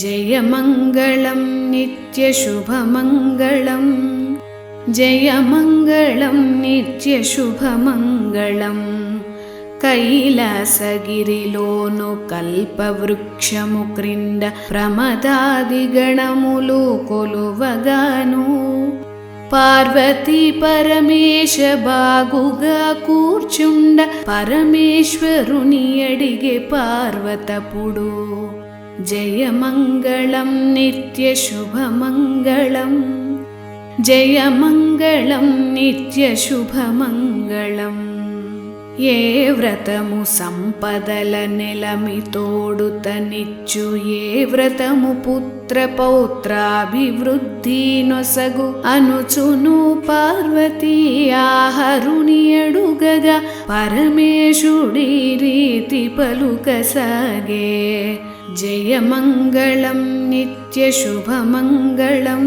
जयमङ्गलं नित्यशुभमङ्गलं जयमङ्गलं नित्यशुभमङ्गलं కైలాసగిరిలోను కల్పవృక్షము క్రింద ప్రమదాదిగణములు కొలువగాను పార్వతీ పరమేశ బాగుగా కూర్చుండ పరమేశ్వరుని అడిగే పార్వతపుడు జయమంగళం నిత్య శుభమంగళం జయమంగళం నిత్య శుభమంగళం ఏ వ్రతము సంపదల నెలమి తోడుతనిచ్చు ఏ వ్రతము పుత్ర పౌత్రాభివృద్ధి నొసగు అనుచును పార్వతీ ఆహరుని అడుగగా పరమేశుడి రీతి పలుకసాగే జయమంగళం నిత్య శుభమంగళం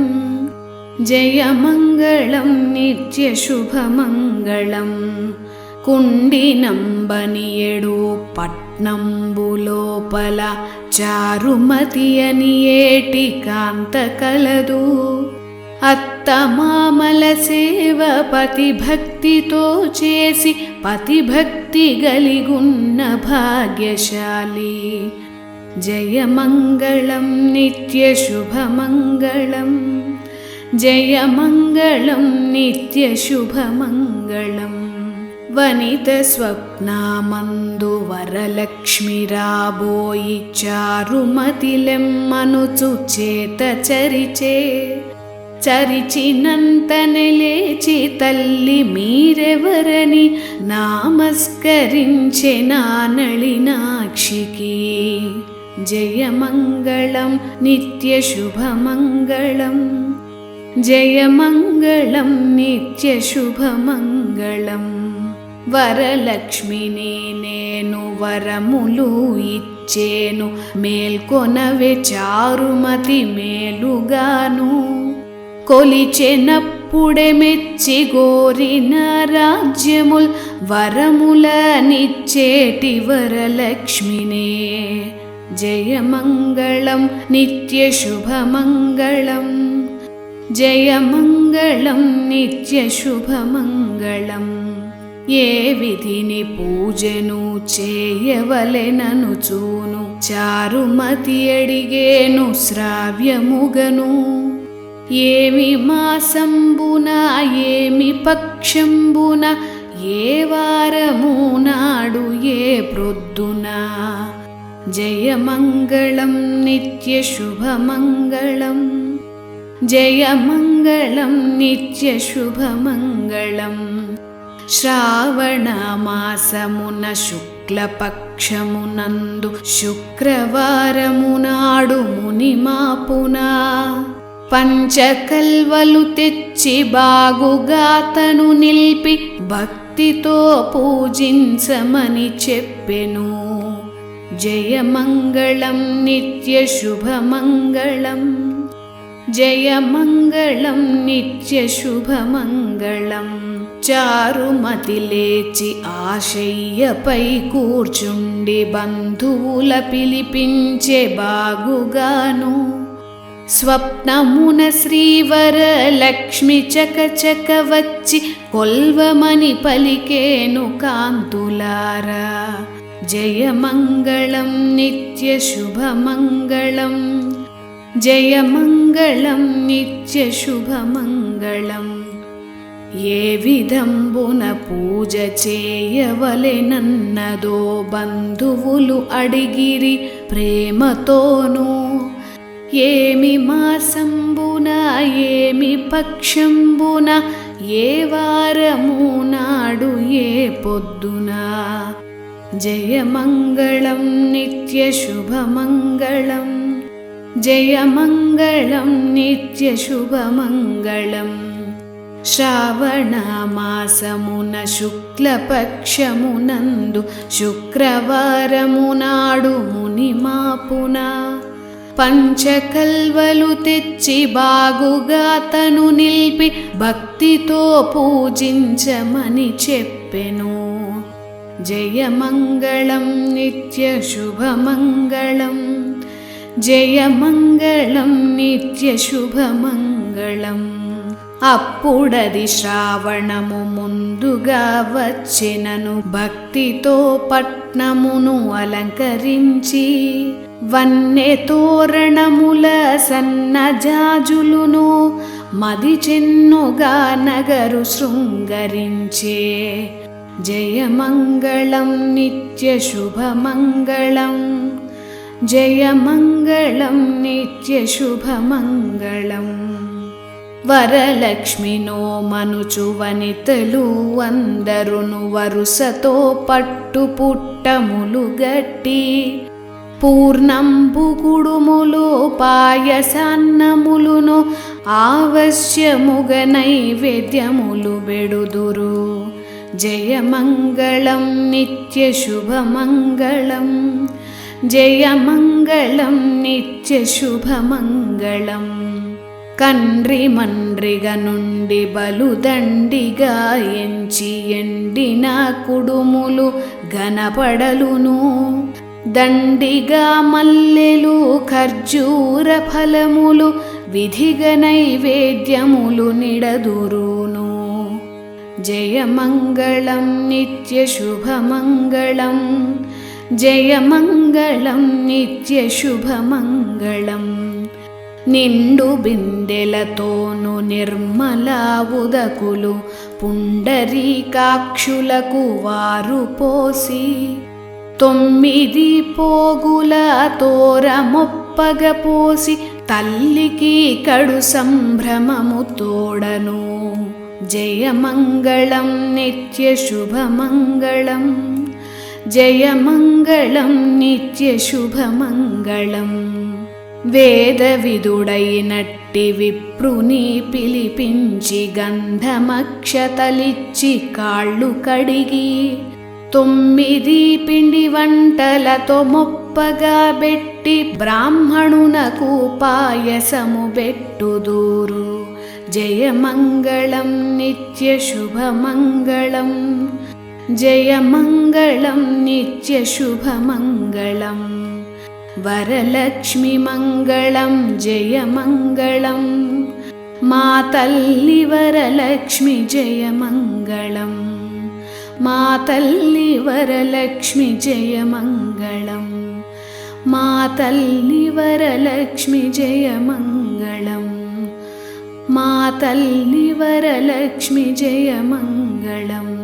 జయమంగళం నిత్య శుభమంగళం కుండినంబనియడు పట్నంబులోపల చారుమతి అని ఏటి కాంత కలదు అత్తమామల సేవ పతిభక్తితో చేసి పతిభక్తి గలిగున్న భాగ్యశాలి. జయమంగళం నిత్య శుభమంగళం. జయమంగళం నిత్య శుభమంగళం. వనిత స్వప్నామందు వరలక్ష్మి రాబోయి చారుమతిలెమ్మనుచు చేత చరిచే. చరిచినంతనే లేచి తల్లి మీరెవరని నామస్కరించె నానళినాక్షికి జయమంగళం నిత్య శుభమంగళం జయమంగళం నిత్య శుభమంగళం వరలక్ష్మిని నేను వరములు ఇచ్చేను మేల్కొనవే చారుమతి మేలుగాను కొలిచెనప్పుడే మెచ్చి గోరిన రాజ్యముల్ వరముల నిచ్చేటి వరలక్ష్మినే జయమంగళం నిత్య శుభమంగళం జయమంగళం నిత్య ఏ విధిని పూజను చేయవలెననుచూను చారుమతి అడిగేను శ్రావ్యముగను. ఏమి మాసంబున ఏమి పక్షంబున ఏ వారము నాడు ఏ ప్రొద్దునా. జయమంగళం నిత్య శుభమంగళం. జయమంగళం నిత్య శుభమంగళం. శ్రావణమాసమున శుక్లపక్షమునందు శుక్రవారమునాడు మునిమాపున పంచకల్వలు తెచ్చి బాగుగాతను నిలిపి భక్తితో పూజించమని చెప్పెను. జయమంగళం నిత్య శుభమంగళం జయమంగళం నిత్య శుభమంగళం చారుమతి లేచి ఆశయ్యపై కూర్చుండి బంధువుల పిలిపించే బాగుగాను. స్వప్నమున శ్రీవర లక్ష్మి చకచక వచ్చి కొల్వమని పలికేను కాంతులారా. జయమంగళం నిత్య శుభమంగళం జయమంగళం నిత్య శుభమంగళం ఏ విధంబున పూజ చేయవలెనన్నదో బంధువులు అడిగిరి ప్రేమతోనూ. ఏమి మాసంబున ఏమి పక్షంబున ఏ వారము నాడు ఏ పొద్దున. జయమంగళం నిత్య శుభమంగళం జయమంగళం నిత్య శుభమంగళం శ్రావణమాసమున శుక్లపక్షమునందు శుక్రవారమునాడు మునిమాపున పంచకల్వలు తెచ్చి బాగుగా తను నిలిపి భక్తితో పూజించమని చెప్పెను. జయమంగళం నిత్య శుభమంగళం. జయమంగళం నిత్యశుభమంగళం అప్పుడది శ్రావణము ముందుగా వచ్చినను. భక్తితో పట్నమును అలంకరించి వన్నె తోరణముల సన్నజాజులును మది చెన్నుగా నగరు శృంగరించే జయమంగళం నిత్యశుభమంగళం. జయమంగళం నిత్యశుభమంగళం. వరలక్ష్మినో మనుచు వనితలు అందరును వరుసతో పట్టు పుట్టములు గట్టి. పూర్ణంబు కుడుములు పాయసాన్నములును ఆవశ్యముగ నైవేద్యములు బెడుదురు. జయమంగళం నిత్యశుభమంగళం. జయమంగళం నిత్యశుభమంగళం. కండ్రి మండ్రిగ నుండి బలుదండిగా ఎంచి ఎండిన కుడుములు గనపడలును దండిగా మల్లెలు ఖర్జూర ఫలములు విధిగ నైవేద్యములు నిడదురును. జయమంగళం నిత్యశుభమంగళం. జయమంగళం నిత్యశుభమంగళం. నిండు బిందెలతోను నిర్మలావుదకులు పుండరీకాక్షులకు వారు పోసి తొమ్మిది పోగుల తోరమొప్పగ పోసి తల్లికి కడు సంభ్రమము తోడను. జయమంగళం నిత్యశుభమంగళం. జయమంగళం నిత్యశుభమంగళం. వేద విదుడైనట్టి విప్రుని పిలిపించి గంధమక్షతలిచ్చి కాళ్ళు కడిగి తొమ్మిది పిండి వంటలతో మొప్పగా బెట్టి బ్రాహ్మణునకు పాయసము బెట్టుదూరు జయమంగళం నిత్యశుభమంగళం జయమంగళం నిత్యశుభమంగళం వరలక్ష్మి మంగళం జయమంగళం మా తల్లి వరలక్ష్మి జయమంగళం మా తల్లి వరలక్ష్మి జయమంగళం మా తల్లి వరలక్ష్మి జయమంగళం मातल् निवरलक्ष्मि जयमङ्गलम्।